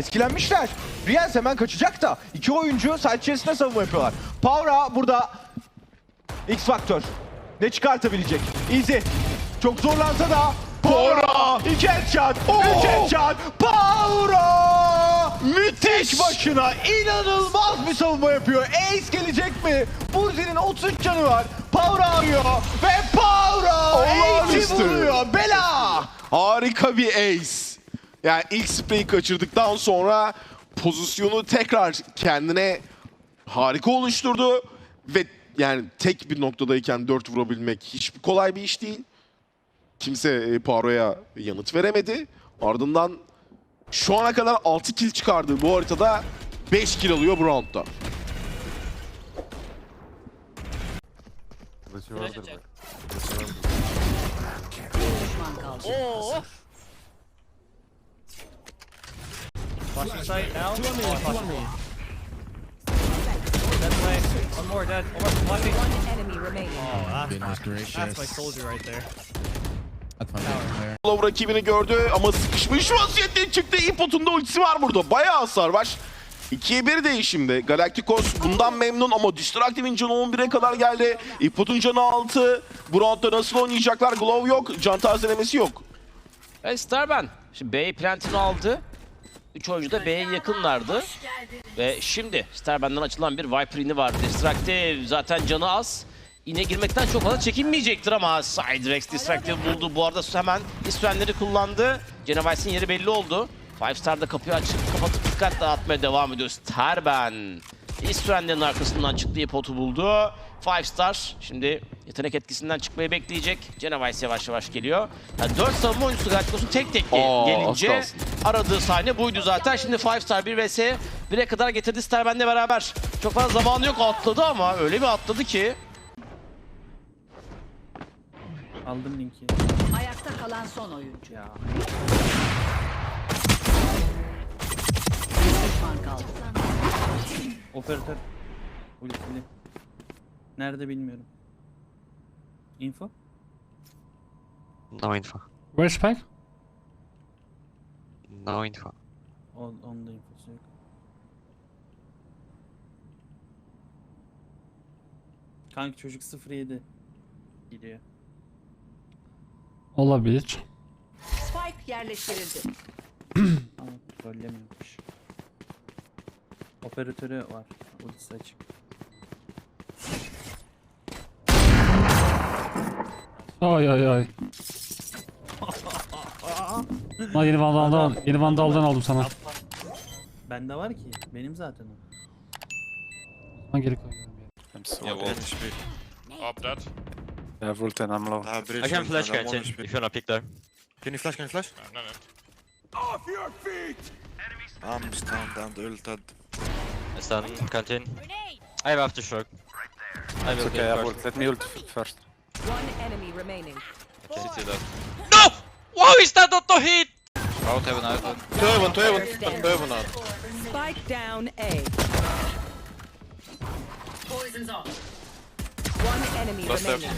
Etkilenmişler. Riyaz hemen kaçacak da. iki oyuncu side içerisinde savunma yapıyorlar. Power'a burada X Factor. Ne çıkartabilecek? Easy. Çok zorlansa da Power'a iki headshot, üç headshot. Power'a müthiş başına inanılmaz bir savunma yapıyor. Ace gelecek mi? Burzi'nin 33 canı var. Power'a arıyor ve Power'a Ace'i vuruyor. Bela. Harika bir ace. Yani ilk spreyi kaçırdıktan sonra pozisyonu tekrar kendine harika oluşturdu. Ve yani tek bir noktadayken 4 vurabilmek hiç kolay bir iş değil. Kimse e, Paro'ya yanıt veremedi. Ardından şu ana kadar 6 kill çıkardığı bu haritada 5 kill alıyor bu roundda. Flash'ı vardır bak. Oo. Flashing site now. Oh, flashing. That's way. One more dead. One more flashing. One enemy remaining. Oh, that's that's my soldier right there. Love rakibini gördü ama sıkışmış vaziyette çıktı. İpot'un da ultisi var burada. Bayağı hasar var. 2'ye 1 değişimde. Galacticos bundan memnun ama Distractive'in canı 11'e kadar geldi. İpot'un canı 6. Bu roundda nasıl oynayacaklar? Glove yok. Can tazelemesi yok. Ve Starben. Şimdi B'yi plantini aldı. Üç oyuncu da B'ye yakınlardı. Ve şimdi Starben'den açılan bir Viper ini var. Distractive zaten canı az. İne girmekten çok fazla çekinmeyecektir ama Siderex Distractive buldu. Bu arada hemen İsvenleri kullandı. Genovice'in yeri belli oldu. Five Star da kapıyı açıp kapatıp dikkat dağıtmaya devam ediyor. Starben. İsvenlerin arkasından çıktığı potu buldu. Five Star şimdi yetenek etkisinden çıkmayı bekleyecek. Genovice yavaş yavaş geliyor. Yani 4 savunma oyuncusu Galacticos'un tek tek Aa, gelince aradığı sahne buydu zaten. Şimdi 5 star 1 vs 1'e kadar getirdi Starben'le beraber. Çok fazla zamanı yok atladı ama öyle bir atladı ki. Aldım linki. Ayakta kalan son oyuncu. Ya. Operatör. Ultili. Nerede bilmiyorum. Info? No info. Where's Spike? No info. O, onun da infosu yok. Kanka çocuk 07 gidiyor. Olabilir. Spike yerleştirildi. Ama trollemiyormuş. Operatörü var. Ultisi açık. Ay ay ay. Lan yeni vandaldan yeni vandaldan aldım sana. Bende var ki. Benim zaten o. Lan geri koyuyorum. ya. I'm so Yeah, dead. Up that. I have ult and I'm low. Ah, bridge I can flash one in, HP. if you wanna pick there. Can you flash? Can you flash? No, no, I'm stunned and ulted. I stun, canteen. I have aftershock. I will It's okay, I have first. ult. Let me ult f- first. One enemy remaining. City dead. No! Wow, is that not a hit? Out heaven, out heaven. Two heaven, two heaven. Two heaven out. Spike down A. One enemy Last remaining.